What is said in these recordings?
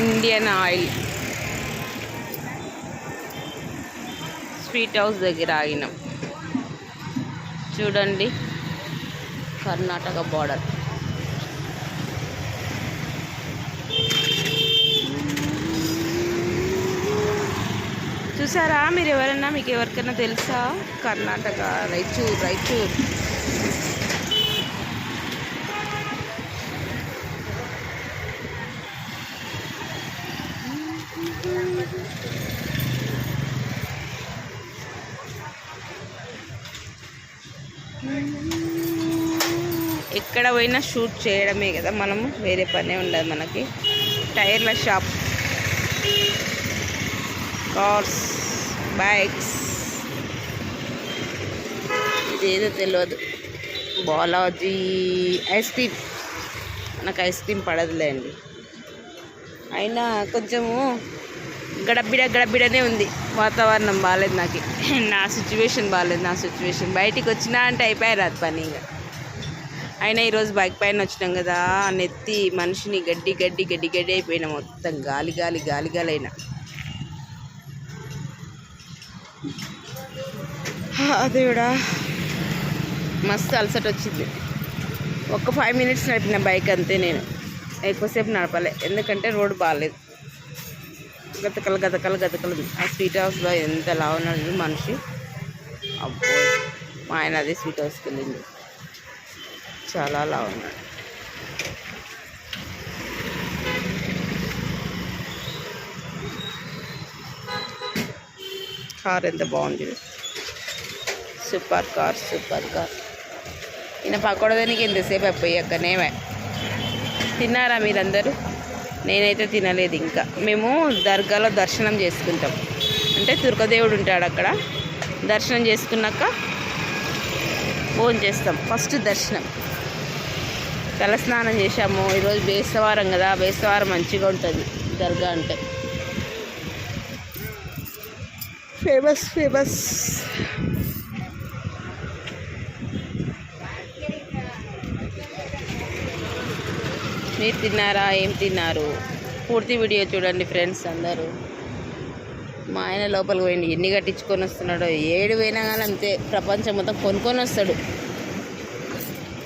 Indian oil sweet house దగ్గర ఆగినాం. చూడండి Karnataka border చూసారా? మీరు ఎవరన్నా మీకు ఎవరికైనా తెలుసా? కర్ణాటక రైచూర్ రైచూర్ ఎక్కడ పోయినా షూట్ చేయడమే కదా మనము వేరే పనే ఉండదు మనకి. టైర్ల షాప్. Cars bikes. ఇదేదో తెలియదు బాలాజీ ఐస్ క్రీమ్. నాకు ఐస్ క్రీమ్ పడదులేండి. అయినా కొంచెము గడబిడ గడబిడనే ఉంది. వాతావరణం బాగాలేదు నాకు. నా సిచ్యువేషన్ బాగాలేదు నా సిచ్యువేషన్ బయటికి వచ్చినా అంటే అయిపోయారు అది పని ఇంకా అయినా ఈరోజు బైక్ పైన వచ్చినాం కదా నెత్తి మనిషిని గడ్డి గడ్డి గడ్డి గడ్డి అయిపోయినా. మొత్తం గాలి గాలి గాలి గాలి అయినా. దేవుడా. మస్తు అలసట వచ్చింది. ఒక్క ఫైవ్ మినిట్స్ నడిపిన బైక్ అంతే నేను. ఎక్కువసేపు నడపలే. ఎందుకంటే రోడ్డు బాగాలేదు గతకలు గతకలు గతకలు ఆ స్వీట్ హౌస్లో ఎంత లా మనిషి. అబ్బో మా ఆయన అదే స్వీట్ హౌస్కి వెళ్ళింది చాలా లావున్నాడు. కార్ ఎంత బాగుంది సూపర్ కార్ సూపర్ కార్ ఈయన పక్కడదానికి ఎంతసేపు అయిపోయాకనే తిన్నారా మీరందరూ? నేనైతే తినలేదు ఇంకా. మేము దర్గాలో దర్శనం చేసుకుంటాం. అంటే దుర్గదేవుడు ఉంటాడు అక్కడ. దర్శనం చేసుకున్నాక ఫోన్ చేస్తాం. ఫస్ట్ దర్శనం. తలస్నానం చేశాము. ఈరోజు బేస్తవారం కదా. బేస్తవారం మంచిగా ఉంటుంది దర్గా అంటే. Famous famous. మీరు తిన్నారా? ఏం తిన్నారు? పూర్తి వీడియో చూడండి ఫ్రెండ్స్ అందరూ. మా ఆయన లోపలికి పోయింది ఎన్ని కట్టించుకొని వస్తున్నాడో ఏడు పోయినా కానీ అంతే. ప్రపంచం మొత్తం కొనుక్కొని వస్తాడు.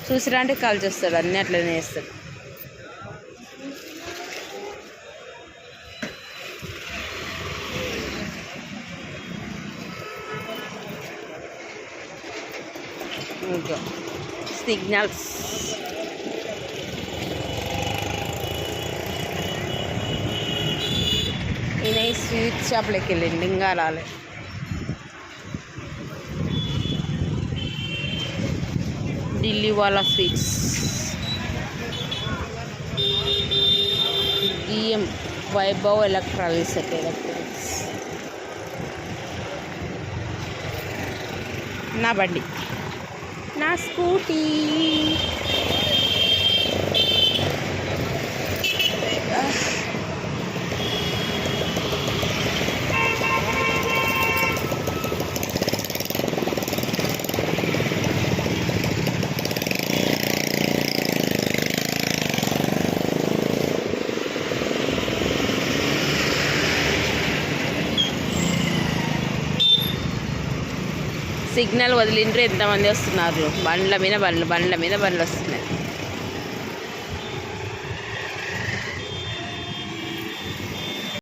చూసిరా అంటే కాల్ చేస్తాడు. అన్నీ అట్లనే వేస్తాడు ఇంకా. సిగ్నల్స్. स्वीट षापे ಇಲ್ಲಿ ಲಿಂಗಾಲಾಲೆ दिल्ली वाला sweets DM Vaibhav electronics electronics ना बड़ी ना स्कूटी సిగ్నల్ వదిలిండ్రు ఎంతమంది వస్తున్నారు? బండ్ల మీద బండ్లు బండ్ల మీద బండ్లు వస్తున్నాయి.